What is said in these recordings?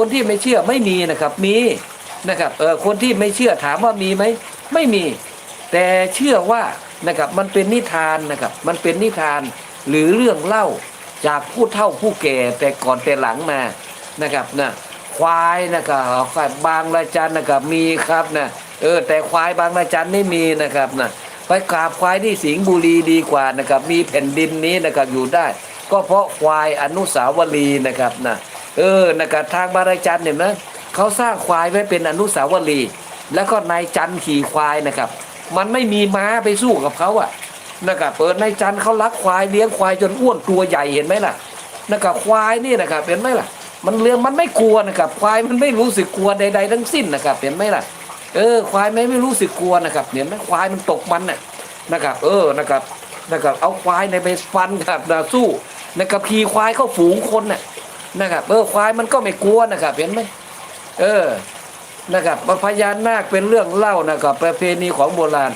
คนที่ไม่เชื่อไม่มีนะครับมีนะครับเออคนที่ไม่เชื่อถามว่ามีไหมไม่มี แต่เชื่อว่านะครับมันเป็นนิทานนะครับมันเป็นนิทานหรือเรื่องเล่าจากผู้เฒ่าผู้แก่แต่ก่อนแต่หลังมานะครับนะควายนะครับควายบางระจันนะครับมีครับนะเออแต่ควายบางระจันไม่มีนะครับนะไปกราบควายที่สิงห์บุรีดีกว่านะครับมีแผ่นดินนี้นะครับอยู่ได้ ก็เพราะควายอนุสาวรีย์นะครับนะ เออนะครับทางบางระจันเนี่ยนะเขาสร้างควายไว้เป็นอนุสาวรีย์แล้วก็นายจันขี่ควายนะครับ มันไม่มีม้าไปสู้กับเขาอะนะครับเปิดในจันเขารักควายเลี้ยงควายจนอ้วนตัวใหญ่เห็นไหมล่ะนะครับควายนี่นะครับเห็นไหมล่ะ มันเลี้ยงมันไม่กลัวนะครับ ควายมันไม่รู้สึกกลัวใด ๆ ทั้งสิ้นนะครับเห็นไหมล่ะเออควายไม่ไม่รู้สึกกลัวนะครับเห็นไหมควายมันตกมันน่ะนะครับเออนะครับนะครับเอาควายในไปฟันครับนะสู้นะครับขี่ควายเข้าฝูงคนน่ะ นะครับเออควายมันก็ไม่กลัวนะครับ เห็นไหมเออนะครับพญานาคเป็นเรื่องเล่านะครับ ประเพณีของโบราณ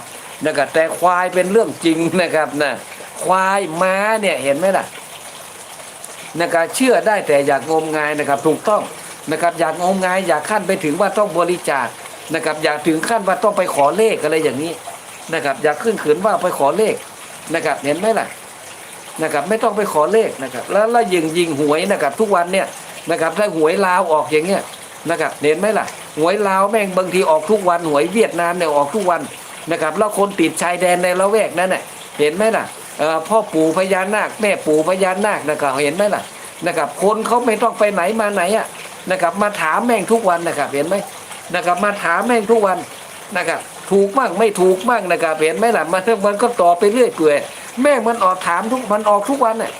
นะครับแต่ควายเป็นเรื่องจริงนะครับนะควายม้าเนี่ยเห็นไหมล่ะนะครับเชื่อได้แต่อยากงมงายนะครับถูกต้องนะครับอยากงมงายอยากขั้นไปถึงว่าต้องบริจาคนะครับอยากถึงขั้นว่าต้องไปขอเลขอะไรอย่างนี้นะครับ อยากขึ้นขืนว่าไปขอเลขนะครับ เห็นไหมล่ะ นะครับไม่ต้องไปขอเลขนะครับ แล้วแล้วยิงยิงหวยนะครับ ทุกวันเนี่ยนะครับถ้าหวยลาวออกอย่างเงี้ยนะครับเห็นไหมล่ะหวยลาวแม่งบางทีออกทุกวันหวยเวียดนามเนี่ยออกทุกวันนะครับแล้วคนติดชายแดนในละแวกนั้นน่ะเห็นไหมล่ะพ่อปู่พญานาคแม่ปู่พญานาคนะครับเห็นไหมล่ะนะครับคนเขาไม่ต้องไปไหนมาไหนอะนะครับมาถามแม่งทุกวันนะครับเห็นไหมนะครับมาถามแม่งทุกวันนะครับถูกมั่งไม่ถูกมั่งนะครับเห็นไหมล่ะมันมันก็ตอบไปเรื่อยเปื่อย แม่งมันออกถามทุกมันออกทุกวันน่ะ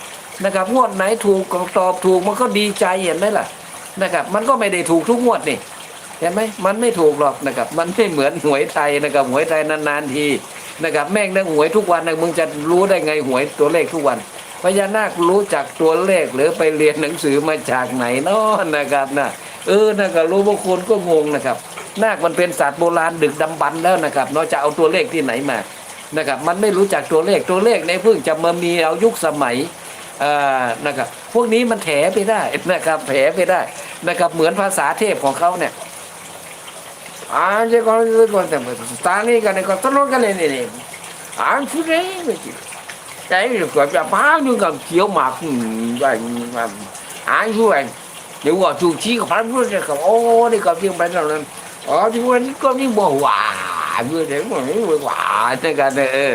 นะครับงวดไหนถูกตอบถูกมันก็ดีใจเห็นไหมล่ะนะครับ มันก็ไม่ได้ถูกทุกงวดนี่เห็นไหมมันไม่ถูกหรอกนะครับ มันไม่เหมือนหวยไทยนะครับหวยไทยนานๆทีนะครับ แม่งนั่งหวยทุกวันนะมึงจะรู้ได้ไงหวยตัวเลขทุกวันพญานาครู้จักตัวเลขหรือไปเรียนหนังสือมาจากไหนเนาะนะครับนะเออนะครับรู้บางคนก็งงนะครับ นาคมันเป็นสัตว์โบราณดึกดำบรรพ์แล้วนะครับเนาะจะเอาตัวเลขที่ไหนมา นะครับมันไม่รู้จักตัวเลขตัวเลขในเพิ่งจะมามีเอายุคสมัยนะครับพวกนี้มันแถไปได้นะครับแถไปได้นะครับเหมือนภาษาเทพของเขาเนี่ยอ่าจะก่อนจะก่อนแต่ตานี่กันก็ตลอดกันเลยนี่อ่านชุดนี้ไม่จริงแต่ก็จะพาอยู่กับเขียวหมากแบบอ่านช่วยเดี๋ยวว่าจูชี้กับพระพุทธเจ้าโอ้นี่ก็ยิ่งไปแล้วนั้นอ๋อที่วันนี้ก็ยิ่งบ่หวา มื่อเดี๋ยวมันไม่หวานะครับเออ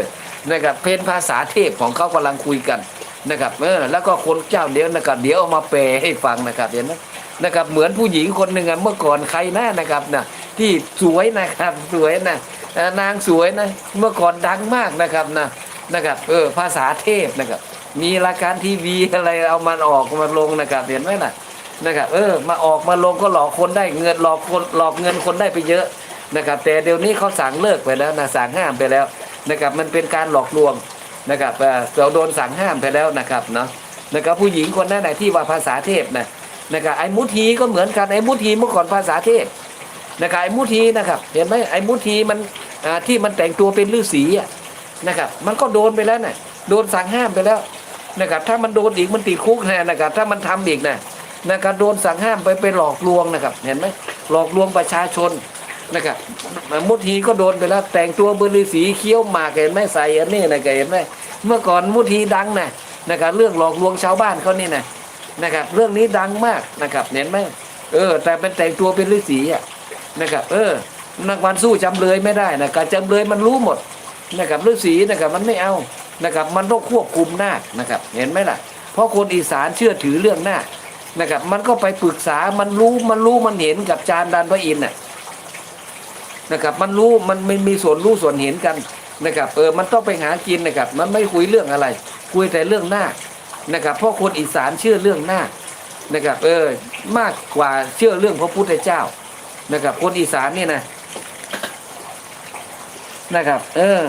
นะครับเป็นภาษาเทพของเขากำลังคุยกันนะครับเออแล้วก็คนเจ้าเดียวนะครับเดี๋ยวเอามาแปลให้ฟังนะครับเห็นไหมนะครับเหมือนผู้หญิงคนหนึ่งอะเมื่อก่อนใครนะนะครับนะที่สวยนะครับสวยนะนางสวยนะเมื่อก่อนดังมากนะครับนะนะครับเออภาษาเทพนะครับ มีรายการทีวีอะไรเอามันออกมาลงนะครับเห็นไหมล่ะนะครับเออมาออกมาลงก็หลอกคนได้เงินหลอกคนหลอกเงินคนได้ไปเยอะ นะครับแต่เดี๋ยวนี้เขาสั่งเลิกไปแล้วนะสั่งห้ามไปแล้วนะครับมันเป็นการหลอกลวงนะครับเราโดนสั่งห้ามไปแล้วนะครับเนาะนะครับผู้หญิงคนนั้นนะที่ว่าภาษาเทพนะนะครับไอ้มุทีก็เหมือนกันไอ้มุทีเมื่อก่อนภาษาเทพนะครับไอ้มุทีนะครับเห็นไหมไอ้มุทีมันที่มันแต่งตัวเป็นฤาษีอะนะครับมันก็โดนไปแล้วนะโดนสั่งห้ามไปแล้วนะครับถ้ามันโดนอีกมันติดคุกแน่นะครับถ้ามันทำอีกนะนะครับโดนสั่งห้ามไปไปหลอกลวงนะครับเห็นไหมหลอกลวงประชาชน นะครับมุทีก็โดนไปแล้วแต่งตัวเป็นฤาษีเคี้ยวหมากเห็นไหมใส่อันนี้นะเห็นไหมเมื่อก่อนมุทีดังนะนะครับเรื่องหลอกลวงชาวบ้านเขานี่นะนะครับเรื่องนี้ดังมากนะครับเห็นไหมเออ แต่เป็นแต่งตัวเป็นฤาษีอะนะครับ เออนักวันสู้จำเลยไม่ได้นะครับจำเลยมันรู้หมดนะครับฤาษีนะครับมันไม่เอานะครับมันต้องควบคุมนาคนะครับ เห็นไหมล่ะ เพราะคนอีสานเชื่อถือเรื่องนาคนะครับ มันก็ไปปรึกษามันรู้มันรู้มันเห็นกับจานดันพระอินทร์น่ะ นะครับ มันรู้มันไม่มีส่วนรู้ส่วนเห็นกันนะครับเออมันต้องไปหากินนะครับ มันไม่คุยเรื่องอะไร คุยแต่เรื่องหน้าคนะครับเพราะคนอีสานเชื่อเรื่องหน้านะครับเออมากกว่าเชื่อเรื่องพระพุทธเจ้านะครับ คนอีสานเนี่ยนะนะครับ เออ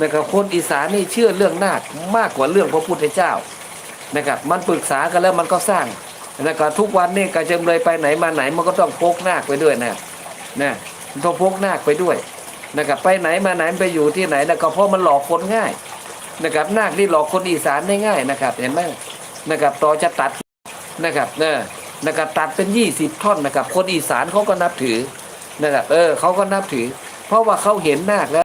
นะครับคนอีสานนี่เชื่อเรื่องนาคมากกว่าเรื่องพระพุทธเจ้านะครับ มันปรึกษากันแล้วมันก็สร้างนะครับทุกวันนี่กระเจิมเลยไปไหนมาไหนมันก็ต้องพกนาคไปด้วยนะนะ ต้องพกนาคไปด้วยนะครับไปไหนมาไหนไปอยู่ที่ไหนนะก็เพราะมันหลอกคนง่ายนะครับนาคนี่หลอกคนอีสานได้ง่ายนะครับ เห็นไหมนะครับต่อจะตัดนะครับเนอนะครับตัดเป็นยี่สิบท่อนนะครับ คนอีสานเขาก็นับถือนะครับเออเขาก็นับถือ เพราะว่าเขาเห็นนาคแล้ว